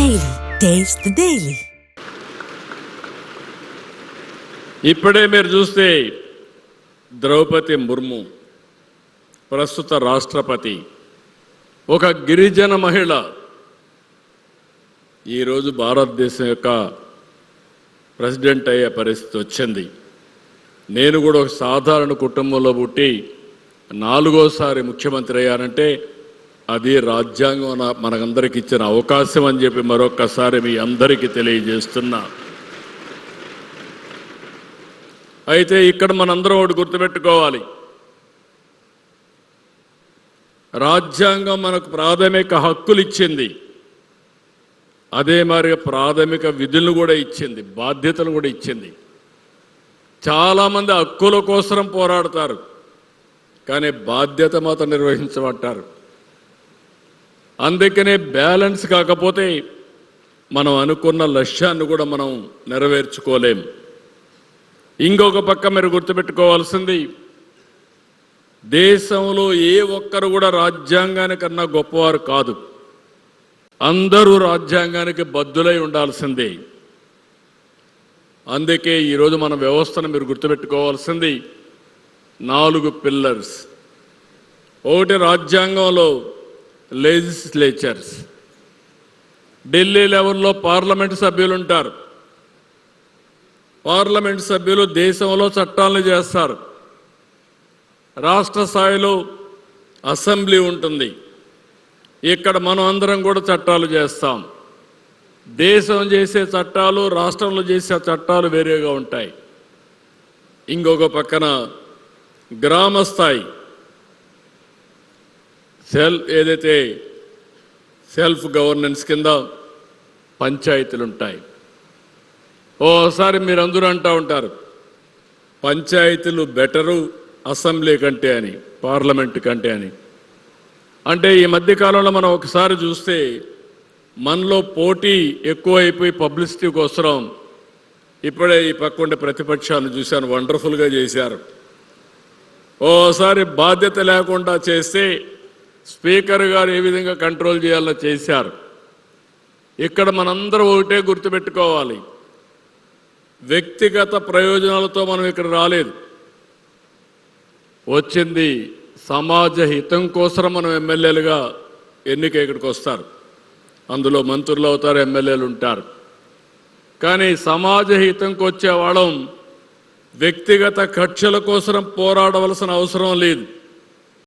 Daily Taste the ఇప్పుడే మీరు చూస్తే ద్రౌపది ముర్ము ప్రస్తుత రాష్ట్రపతి. ఒక గిరిజన మహిళ. ఈరోజు భారతదేశం యొక్క ప్రెసిడెంట్ అయ్యే పరిస్థితి వచ్చింది. నేను కూడా ఒక సాధారణ కుటుంబంలో పుట్టి నాలుగోసారి ముఖ్యమంత్రి అయ్యానంటే అది రాజ్యాంగం మనకందరికి ఇచ్చిన అవకాశం అని చెప్పి మరొక్కసారి మీ అందరికీ తెలియజేస్తున్నా. అయితే ఇక్కడ మనందరం ఒకటి గుర్తుపెట్టుకోవాలి. రాజ్యాంగం మనకు ప్రాథమిక హక్కులు ఇచ్చింది. అదే మరి ప్రాథమిక విధులను కూడా ఇచ్చింది బాధ్యతలు కూడా ఇచ్చింది. చాలామంది హక్కుల కోసం పోరాడతారు కానీ బాధ్యత మాత్రం నిర్వహించబట్టారు. అందుకనే బ్యాలెన్స్ కాకపోతే మనం అనుకున్న లక్ష్యాన్ని కూడా మనం నెరవేర్చుకోలేం. ఇంకొక పక్క మీరు గుర్తుపెట్టుకోవాల్సింది దేశంలో ఏ ఒక్కరు కూడా రాజ్యాంగానికన్నా గొప్పవారు కాదు. అందరూ రాజ్యాంగానికి బద్దులై ఉండాల్సిందే. అందుకే ఈరోజు మన వ్యవస్థను మీరు గుర్తుపెట్టుకోవాల్సింది నాలుగు పిల్లర్స్ ఒకటి రాజ్యాంగంలో లెజిస్లేచర్స్ ఢిల్లీ లెవెల్లో పార్లమెంట్ సభ్యులు ఉంటారు పార్లమెంట్ సభ్యులు దేశంలో చట్టాలను చేస్తారు. రాష్ట్ర స్థాయిలో అసెంబ్లీ ఉంటుంది. ఇక్కడ మనం అందరం కూడా చట్టాలు చేస్తాం. దేశం చేసే చట్టాలు రాష్ట్రంలో చేసే చట్టాలు వేరేగా ఉంటాయి. ఇంకొక పక్కన గ్రామ స్థాయి. సెల్ ఏదైతే సెల్ఫ్ గవర్నెన్స్ కింద పంచాయతీలు ఉంటాయి ఓసారి మీరు అందరూ అంటూ ఉంటారు పంచాయతీలు బెటరు అసెంబ్లీ కంటే అని పార్లమెంట్ కంటే అని. అంటే ఈ మధ్య కాలంలో మనం ఒకసారి చూస్తే మనలో పోటీ ఎక్కువైపోయి పబ్లిసిటీ కోసం ఇప్పుడే ఈ పక్కుండే ప్రతిపక్షాలను చూశాను వండర్ఫుల్గా చేశారు. ఓసారి బాధ్యత లేకుండా చేస్తే స్పీకర్ గారు ఏ విధంగా కంట్రోల్ చేయాలో చేశారు. ఇక్కడ మనందరం ఒకటే గుర్తుపెట్టుకోవాలి. వ్యక్తిగత ప్రయోజనాలతో మనం ఇక్కడ రాలేదు. వచ్చింది సమాజ హితం కోసం మనం ఎమ్మెల్యేలుగా ఎన్నిక ఇక్కడికి వస్తారు. అందులో మంత్రులు అవుతారు ఎమ్మెల్యేలు ఉంటారు. కానీ సమాజ హితంకి వచ్చే వాళ్ళం వ్యక్తిగత కక్షల కోసం పోరాడవలసిన అవసరం లేదు.